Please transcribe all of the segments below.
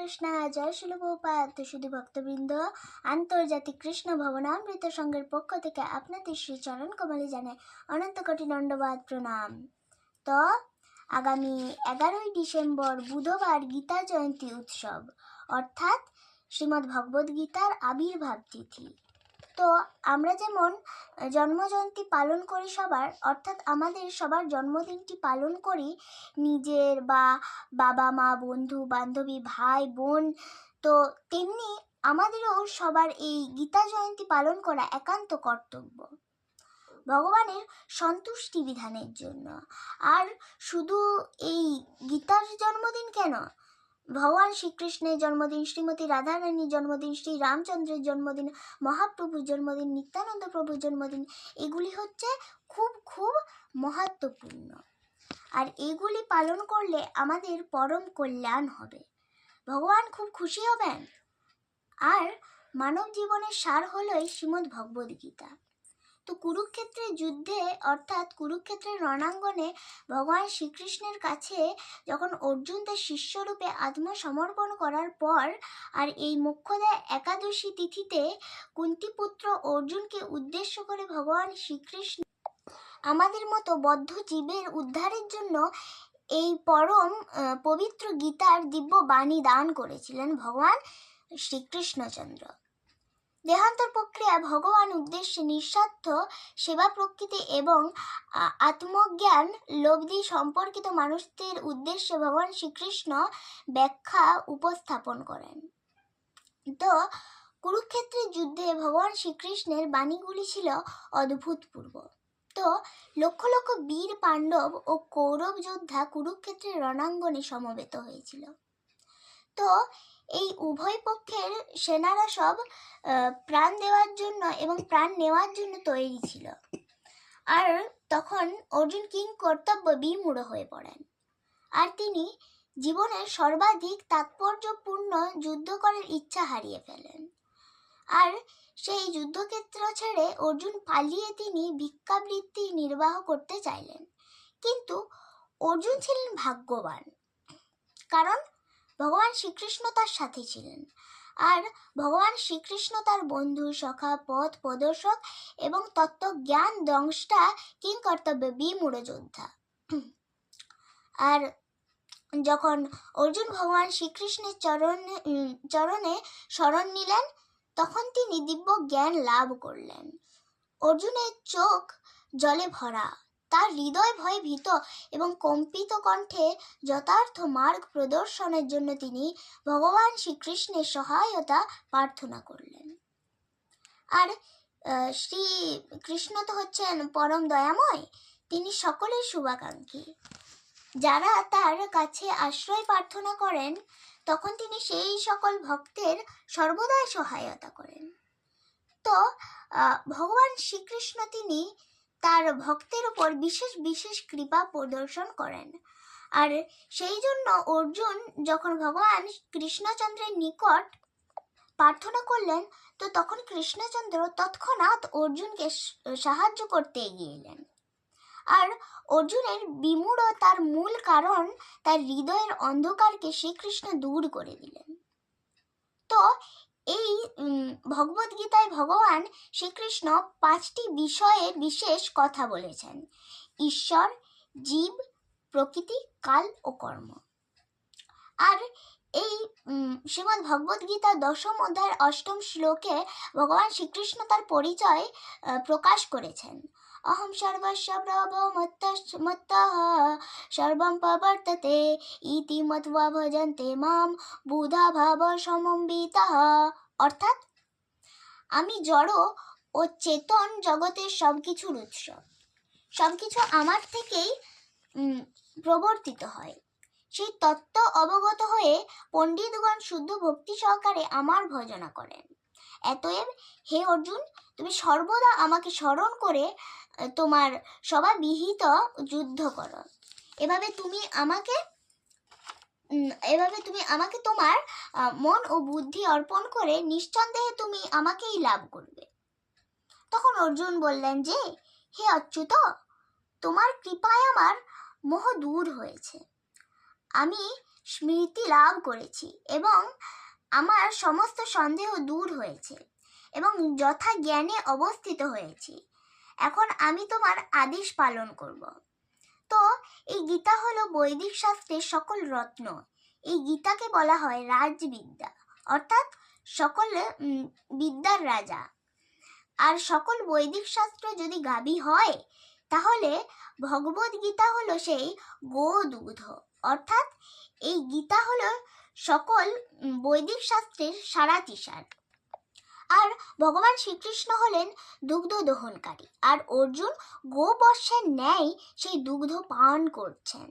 কৃষ্ণ, জয় শিল শুধু ভক্তবৃন্দ, আন্তর্জাতিক কৃষ্ণ ভবনামৃত সংঘের পক্ষ থেকে আপনাদের শ্রী চরণ কমলে জানে অনন্ত কোটি দণ্ডবাদ প্রণাম। তো, আগামী এগারোই ডিসেম্বর বুধবার গীতা জয়ন্তী উৎসব, অর্থাৎ শ্রীমদ্ ভগবদ্গীতার আবির্ভাব তিথি। তো আমরা যেমন জন্মজয়ন্তী পালন করি সবার, অর্থাৎ আমাদের সবার জন্মদিনটি পালন করি নিজের বা বাবা, মা, বন্ধু, বান্ধবী, ভাই, বোন, তো তেমনি আমাদেরও সবার এই গীতা জয়ন্তী পালন করা একান্ত কর্তব্য। ভগবানের সন্তুষ্টি বিধানের জন্য। আর শুধু এই গীতার জন্মদিন কেন? ভগবান শ্রীকৃষ্ণের জন্মদিন, শ্রীমতী রাধারানীর জন্মদিন, শ্রী রামচন্দ্রের জন্মদিন, মহাপ্রভুর জন্মদিন, নিত্যানন্দ প্রভুর জন্মদিন, এগুলি হচ্ছে খুব খুব মহত্বপূর্ণ। আর এগুলি পালন করলে আমাদের পরম কল্যাণ হবে। ভগবান খুব খুশি হবেন। আর মানব জীবনের সার হলোই শ্রীমদ্ ভগবদ গীতা। তো কুরুক্ষেত্রের যুদ্ধে, অর্থাৎ কুরুক্ষেত্রের রণাঙ্গনে ভগবান শ্রীকৃষ্ণের কাছে যখন অর্জুন তার শিষ্যরূপে আত্মসমর্পণ করার পর আর এই মোক্ষদা একাদশী তিথিতে কুন্তিপুত্র অর্জুনকে উদ্দেশ্য করে ভগবান শ্রীকৃষ্ণ আমাদের মতো বদ্ধ জীবের উদ্ধারের জন্য এই পরম পবিত্র গীতার দিব্য বাণী দান করেছিলেন ভগবান শ্রীকৃষ্ণচন্দ্র। দেহান্তর প্রক্রিয়া ভগবান উদ্দেশ্যে নিঃস্বার্থ সেবা প্রকৃতি এবং আত্মজ্ঞান লব্ধি সম্পর্কিত মানুষদের উদ্দেশ্যে ভগবান শ্রীকৃষ্ণ ব্যাখ্যা উপস্থাপন করেন। তো কুরুক্ষেত্রের যুদ্ধে ভগবান শ্রীকৃষ্ণের বাণীগুলি ছিল অদ্ভুতপূর্ব তো লক্ষ লক্ষ বীর, পাণ্ডব ও কৌরব যোদ্ধা কুরুক্ষেত্রের রণাঙ্গনে সমবেত হয়েছিল। তো এই উভয় পক্ষের সেনারা সব প্রাণ দেওয়ার জন্য এবং প্রাণ নেওয়ার জন্য তৈরি ছিল। আর তখন অর্জুন কিং কর্তব্য বিমূঢ় হয়ে পড়েন। আর তিনি জীবনের সর্বাধিক তাৎপর্যপূর্ণ যুদ্ধ করার ইচ্ছা হারিয়ে ফেলেন। আর সেই যুদ্ধক্ষেত্র ছেড়ে অর্জুন পালিয়ে তিনি ভিক্ষাবৃত্তি নির্বাহ করতে চাইলেন। কিন্তু অর্জুন ছিলেন ভাগ্যবান। কারণ ভগবান শ্রীকৃষ্ণ তার সাথে ছিলেন। আর ভগবান শ্রীকৃষ্ণ তার বন্ধু, সখা, পথ প্রদর্শক এবং তত্ত্বজ্ঞান দংশটা কিং কর্তব্য বিমূঢ় যোদ্ধা আর যখন অর্জুন ভগবান শ্রীকৃষ্ণের চরণে চরণে শরণ নিলেন, তখন তিনি দিব্য জ্ঞান লাভ করলেন। অর্জুনের চোখ জলে ভরা। তার হৃদয় ভয়ে ভীত এবং কম্পিত কণ্ঠে যথার্থ মার্গ প্রদর্শনের জন্য তিনি ভগবান শ্রীকৃষ্ণের সহায়তা প্রার্থনা করলেন। আর শ্রী কৃষ্ণ তো হচ্ছেন পরম দয়াময়, তিনি সকলের শুভাকাঙ্ক্ষী। যারা তার কাছে আশ্রয় প্রার্থনা করেন, তখন তিনি সেই সকল ভক্তের সর্বদাই সহায়তা করেন। তো ভগবান শ্রীকৃষ্ণ তিনি তার ভক্তের উপর বিশেষ বিশেষ কৃপা প্রদর্শন করেন। আর সেই জন্য অর্জুন যখন ভগবান কৃষ্ণচন্দ্রের নিকট প্রার্থনা করলেন, তো তখন কৃষ্ণচন্দ্র তৎক্ষণাৎ অর্জুনকে সাহায্য করতে এগিয়ে এলেন। আর অর্জুনের বিমূঢ় তার মূল কারণ তার হৃদয়ের অন্ধকারকে শ্রীকৃষ্ণ দূর করে দিলেন। তো এই উম, ভগবদ গীতায় ভগবান শ্রীকৃষ্ণ পাঁচটি বিষয়ে বিশেষ কথা বলেছেন। ঈশ্বর জীব প্রকৃতি কাল ও কর্ম। আর এই শ্রীমদ্ ভগবদ গীতা দশম অধ্যায়ের অষ্টম শ্লোকে ভগবান শ্রীকৃষ্ণ তার পরিচয় প্রকাশ করেছেন। অহম প্রভ মত্তঃ সর্বম প্রবর্ততে ইতি মত্বা ভজন্তে মাম বুধা ভাব সমম্বিতঃ অর্থাৎ আমি জড় ও চেতন জগতের সব কিছুর উৎস। সব কিছু আমার থেকেই প্রবর্তিত হয়। সেই তত্ত্ব অবগত হয়ে পণ্ডিতগণ শুদ্ধ ভক্তি সহকারে আমার ভজনা করেন। এতএব, হে অর্জুন, তুমি সর্বদা আমাকে স্মরণ করে তোমার সবা বিহিত যুদ্ধ করো। এভাবে তুমি আমাকে এভাবে তুমি আমাকে তোমার মন ও বুদ্ধি অর্পণ করে নিঃসন্দেহে তুমি আমাকেই লাভ করবে। তখন অর্জুন বললেন যে, হে অচ্যুত, তোমার কৃপায় আমার মোহ দূর হয়েছে। আমি স্মৃতি লাভ করেছি এবং আমার সমস্ত সন্দেহ দূর হয়েছে এবং যথা জ্ঞানে অবস্থিত হয়েছি। এখন আমি তোমার আদেশ পালন করব। তো, এই গীতা হলো বৈদিক শাস্ত্রের সকল রত্ন। এই গীতাকে বলা হয় রাজবিদ্যা। অর্থাৎ সকল বিদ্যার রাজা। আর সকল বৈদিক শাস্ত্র যদি গাবি হয়, তাহলে ভগবদ গীতা হলো সেই গোদুগ্ধ অর্থাৎ এই গীতা হলো সকল বৈদিক শাস্ত্রের সারা সারাতিসার। আর ভগবান শ্রীকৃষ্ণ হলেন দুগ্ধ দহনকারী। আর অর্জুন গোবর্ষের ন্যায় সেই দুগ্ধ পান করছেন।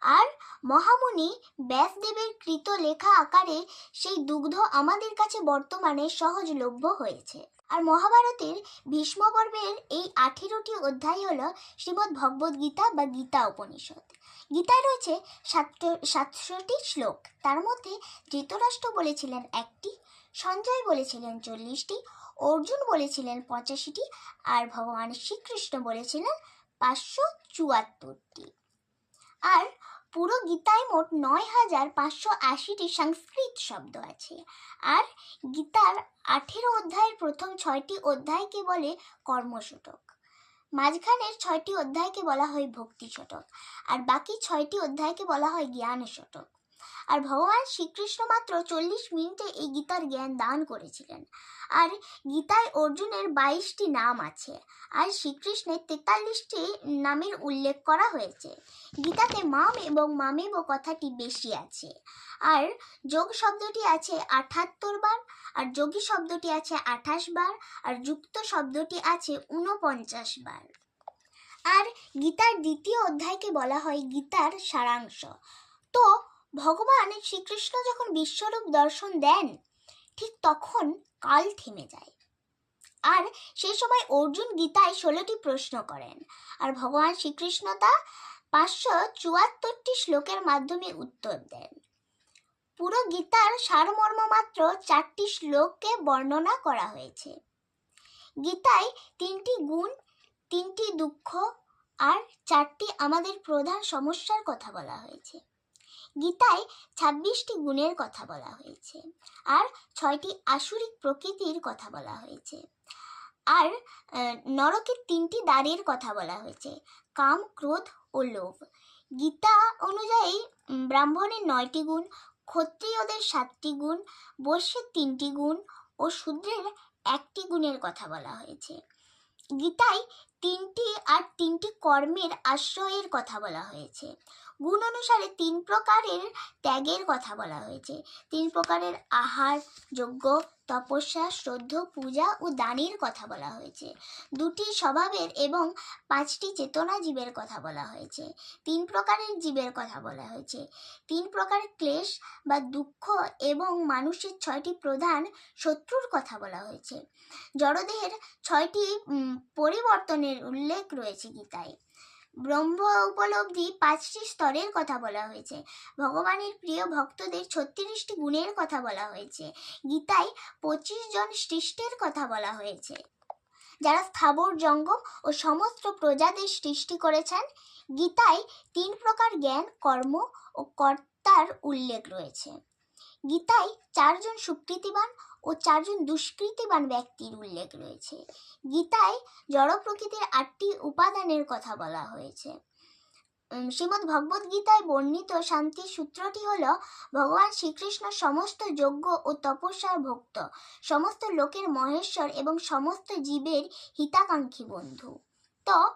আর মহামুনি ব্যাসদেবের কৃত লেখা আকারে সেই দুগ্ধ আমাদের কাছে বর্তমানে সহজলভ্য হয়েছে। আর মহাভারতের ভীষ্ম পর্বের এই আঠেরোটি অধ্যায় হল শ্রীমদ্ ভগবদ গীতা বা গীতা উপনিষদ। গীতায় রয়েছে সাতটো- সাতশোটি শ্লোক। তার মধ্যে ধৃতরাষ্ট্র বলেছিলেন একটি সঞ্জয় বলেছিলেন চল্লিশটি, অর্জুন বলেছিলেন পঁচাশিটি আর ভগবান শ্রীকৃষ্ণ বলেছিলেন পাঁচশো চুয়াত্তরটি। আর পুরো গীতায় মোট নয় হাজার পাঁচশো আশিটি সংস্কৃত শব্দ আছে। আর গীতার আঠেরো অধ্যায়ের প্রথম ছয়টি অধ্যায়কে বলে কর্মশতক মাঝখানের ছয়টি অধ্যায়কে বলা হয় ভক্তি শতক আর বাকি ছয়টি অধ্যায়কে বলা হয় জ্ঞান শতক আর ভগবান শ্রীকৃষ্ণ মাত্র চল্লিশ মিনিটে এই গীতার জ্ঞান দান করেছিলেন। আর গীতায় অর্জুনের বাইশটি নাম আছে। আর শ্রীকৃষ্ণের তেতাল্লিশটি নামের উল্লেখ করা হয়েছে। গীতাতে মাম এবং মামেব কথাটি বেশি আছে। আর যোগ শব্দটি আছে আঠাত্তর বার, আর যোগী শব্দটি আছে আঠাশ বার, আর যুক্ত শব্দটি আছে ঊনপঞ্চাশ বার। আর গীতার দ্বিতীয় অধ্যায়কে বলা হয় গীতার সারাংশ। তো ভগবান শ্রীকৃষ্ণ যখন বিশ্বরূপ দর্শন দেন, ঠিক তখন কাল থেমে যায়। আর সেই সময় অর্জুন গীতায় ষোলোটি প্রশ্ন করেন। আর ভগবান শ্রীকৃষ্ণ তা পাঁচশো চুয়াত্তরটি শ্লোকের মাধ্যমে উত্তর দেন। পুরো গীতার সারমর্ম মাত্র চারটি শ্লোককে বর্ণনা করা হয়েছে। গীতায় তিনটি গুণ, তিনটি দুঃখ আর চারটি আমাদের প্রধান সমস্যার কথা বলা হয়েছে। গীতায় ছাব্বিশটি গুণের কথা বলা হয়েছে আর ছয়টি আসুরিক প্রকৃতির কথা বলা হয়েছে। আর নরকের তিনটি দ্বারের কথা বলা হয়েছে, কাম, ক্রোধ ও লোভ। গীতা অনুযায়ী ব্রাহ্মণের নয়টি গুণ, ক্ষত্রিয়দের সাতটি গুণ, বৈশ্যের তিনটি গুণ ও শূদ্রের একটি গুণের কথা বলা হয়েছে। গীতায় তিনটি আর তিনটি কর্মের আশ্রয়ের কথা বলা হয়েছে। গুণ অনুসারে তিন প্রকারের ত্যাগের কথা বলা হয়েছে। তিন প্রকারের আহার, যজ্ঞ, তপস্যা, শ্রদ্ধ, পূজা ও দানের কথা বলা হয়েছে। দুটি স্বভাবের এবং পাঁচটি চেতনা জীবের কথা বলা হয়েছে। তিন প্রকারের জীবের কথা বলা হয়েছে। তিন প্রকারের ক্লেশ বা দুঃখ এবং মানুষের ছয়টি প্রধান শত্রুর কথা বলা হয়েছে। জড়দেহের ছয়টি পরিবর্তনের উল্লেখ রয়েছে গীতায়। ব্রহ্ম উপলব্ধি পাঁচটি স্তরের কথা বলা হয়েছে। ভগবানের প্রিয় ভক্তদের ছত্রিশটি গুণের কথা বলা হয়েছে। গীতায় পঁচিশ জন সৃষ্টির কথা বলা হয়েছে। যারা স্থাবর জঙ্গম ও সমস্ত প্রজাদের সৃষ্টি করেছেন, গীতায় তিন প্রকার জ্ঞান, কর্ম ও কর্তার উল্লেখ রয়েছে। গীতায় চারজন সুকৃতিবান ও চারজন দুষ্কৃতিবান ব্যক্তির উল্লেখ রয়েছে। গীতায় জড় প্রকৃতির আটটি উপাদানের কথা বলা হয়েছে। শ্রীমদ্ ভগবদ গীতায় বর্ণিত শান্তির সূত্রটি হল, ভগবান শ্রীকৃষ্ণ সমস্ত যজ্ঞ ও তপস্যার ভক্ত, সমস্ত লোকের মহেশ্বর এবং সমস্ত জীবের হিতাকাঙ্ক্ষী বন্ধু। তো,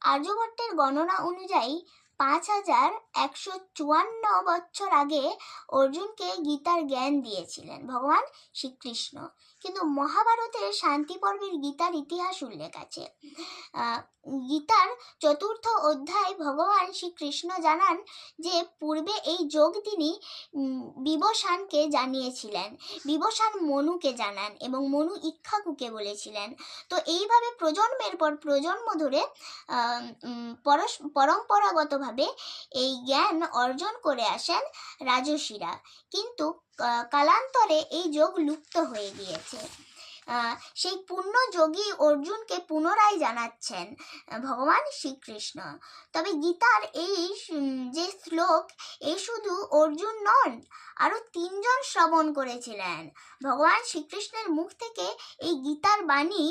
আর্যভট্টের গণনা অনুযায়ী পাঁচ হাজার একশো চুয়ান্ন বছর আগে অর্জুনকে গীতার জ্ঞান দিয়েছিলেন ভগবান শ্রীকৃষ্ণ। কিন্তু মহাভারতের শান্তি পর্বের গীতার ইতিহাস উল্লেখ আছে। গীতার চতুর্থ অধ্যায় ভগবান শ্রীকৃষ্ণ জানান যে পূর্বে এই যোগ তিনি বিবসানকে জানিয়েছিলেন বিবসান মনুকে জানান এবং মনু ইক্ষাকুকে বলেছিলেন। তো এইভাবে প্রজন্মের পর প্রজন্ম ধরে আহ, পরম্পরাগতভাবে এই জ্ঞান অর্জন করে আসেন রাজসীরা কিন্তু কালান্তরে এই যোগ লুপ্ত হয়ে গিয়েছে। সেই পূর্ণ যোগী অর্জুনকে পুনরায় জানাচ্ছেন ভগবান শ্রীকৃষ্ণ। তবে গীতার এই যে শ্লোক, এ শুধু অর্জুন নন আরও তিনজন শ্রবণ করেছিলেন। ভগবান শ্রীকৃষ্ণের মুখ থেকে এই গীতার বাণী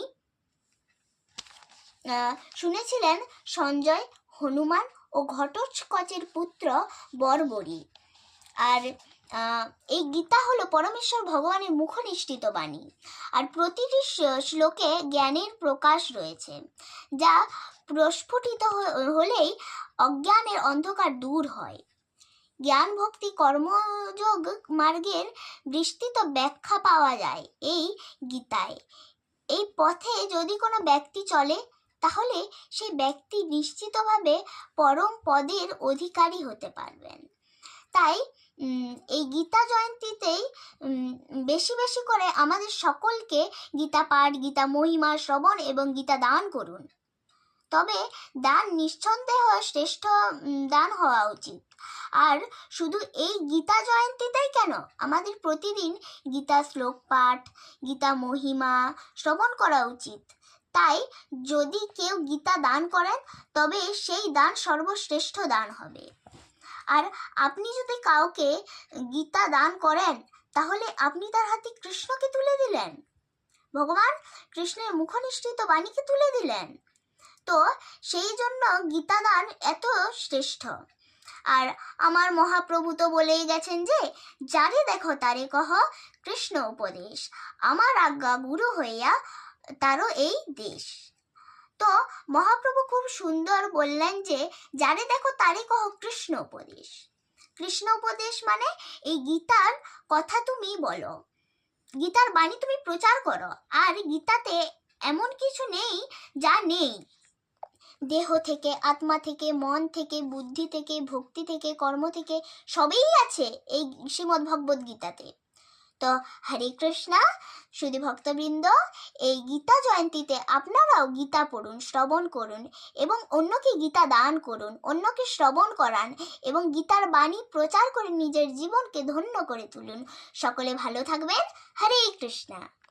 শুনেছিলেন সঞ্জয়, হনুমান ও ঘটোৎকচের পুত্র বর্বরী। আর এই গীতা হলো পরমেশ্বর ভগবানের মুখনিষ্ঠিত বাণী। আর প্রতিটি শ্লোকে জ্ঞানের প্রকাশ রয়েছে, যা প্রস্ফুটিত হলেই অজ্ঞানের অন্ধকার দূর হয়। জ্ঞান ভক্তি কর্মযোগ মার্গের বিস্তৃত ব্যাখ্যা পাওয়া যায় এই গীতায়। এই পথে যদি কোনো ব্যক্তি চলে তাহলে সেই ব্যক্তি নিশ্চিতভাবে পরম পদের অধিকারী হতে পারবেন। তাই এই গীতা জয়ন্তীতেই বেশি বেশি করে আমাদের সকলকে গীতা পাঠ, গীতা মহিমা, শ্রবণ এবং গীতা দান করুন। তবে দান নিঃসন্দেহ শ্রেষ্ঠ দান হওয়া উচিত। আর শুধু এই গীতা জয়ন্তীতেই কেন? আমাদের প্রতিদিন গীতা শ্লোক পাঠ, গীতা মহিমা, শ্রবণ করা উচিত। তাই যদি কেউ গীতা দান করেন, তবে সেই দান সর্বশ্রেষ্ঠ দান হবে। আর আপনি যদি কাউকে গীতা দান করেন, তাহলে আপনি তার হাতে কৃষ্ণকে তুলে দিলেন। ভগবান কৃষ্ণের মুখনিষ্ঠিত বাণীকে তুলে দিলেন। তো সেই জন্য গীতা দান এত শ্রেষ্ঠ। আর আমার মহাপ্রভু তো বলেই গেছেন যে, যারে দেখো তারে কহ কৃষ্ণ উপদেশ। আমার আজ্ঞা গুরু হইয়া তারও এই দেশ। তো মহাপ্রভু খুব সুন্দর বললেন যে, যারে দেখো তারে কহ কৃষ্ণ উপদেশ কৃষ্ণ উপদেশ মানে এই গীতার কথা তুমি বলো। গীতার বাণী তুমি প্রচার করো, আর গীতাতে এমন কিছু নেই যা নেই। দেহ থেকে, আত্মা থেকে, মন থেকে, বুদ্ধি থেকে, ভক্তি থেকে, কর্ম থেকে সবই আছে এই শ্রীমদ্ ভগবদ গীতাতে। তো হরে কৃষ্ণা, শুধু ভক্তবৃন্দ, এই গীতা জয়ন্তীতে আপনারাও গীতা পড়ুন, শ্রবণ করুন এবং অন্যকে গীতা দান করুন, অন্যকে শ্রবণ করান এবং গীতার বাণী প্রচার করে নিজের জীবনকে ধন্য করে তুলুন। সকলে ভালো থাকবেন। হরে কৃষ্ণা।